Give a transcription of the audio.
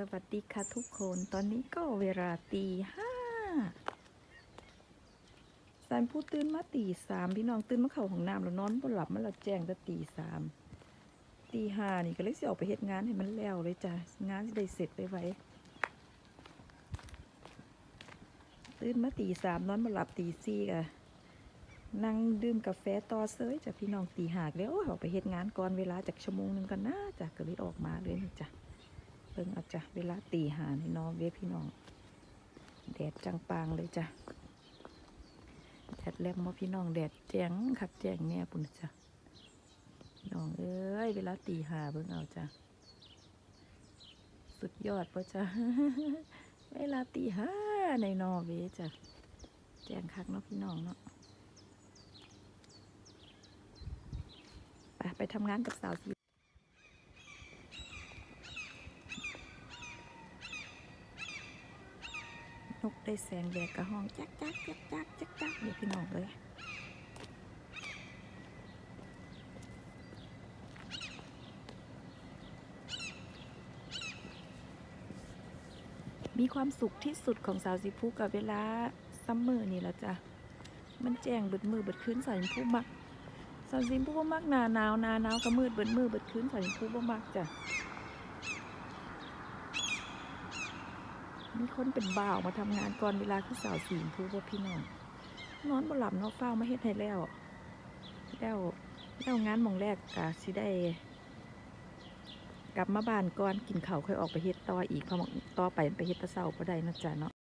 สวัสดีค่ะทุกคน ตอนนี้ก็เวลาตีห้าสารผู้ตื่นมาตีสามพี่น้องตื่นมาเข้าห้องน้ำแล้วนอนบ่หลับมันละแจ้งแต่ตีสามตีห้านี่ก็เลยสิออกไปเฮ็ดงานให้มันแล้วเลยจ้ะงานสิได้เสร็จไปไว้ตื่นมาตีสามนอนบ่หลับตีสี่กะนั่งดื่มกาแฟต่อเซยจ้ะพี่น้องตีหากแล้วออกไปเฮ็ดงานก่อนเวลาจากชั่วโมงหนึ่งกันนะจ้ะก็เลยออกมาเลยจ้ะ เบิ่งเอาจ้ะเวลาตีหาในนอเวพี่น้องแดดจังปางเลยจ้ะแดดแรงมาพี่น้องแดดแจ้งคักแจ้งแน่ปุ่นจ้ะน้องเอ้ยเวลาตีหาเบิ่งเอาจ้ะสุดยอดปะจ้ะเวลาตีหาในนอเวจ้ะแจ้งคักเนาะพี่น้องเนาะไปไปทำงานกับสาวสี นกได้แสงแดดกระห้องจักจักจักจักจักจักเดี๋ยวพี่น้องเลยมีความสุขที่สุดของสาวสีพูกับเวลาซัมเมอร์นี่แหละจ้ะ มันแจ้งเบิดมือเบิดคืนสาวสีพูมักสาวสีพูบ่มักหนาหนาวหนาหนาวก็มืดเบิดมือเบิดคืนสาวสีพูบ่มักจ้ะ มีคนเป็นบ่าวมาทำงานก่อนเวลาคือสาวสีพูว่าพี่น้องนอนบ่หลับนอนเฝ้ามาเฮ็ดให้แล้วแล้วแล้วงานมองแรกกะสิได้ กลับมาบ้านก่อนกินข้าวค่อยออกไปเฮ็ดต่ออีกเพราะหม้อต่อไปมันไปเฮ็ดตะเช้าบ่ได้นาะจ๊ะเนาะ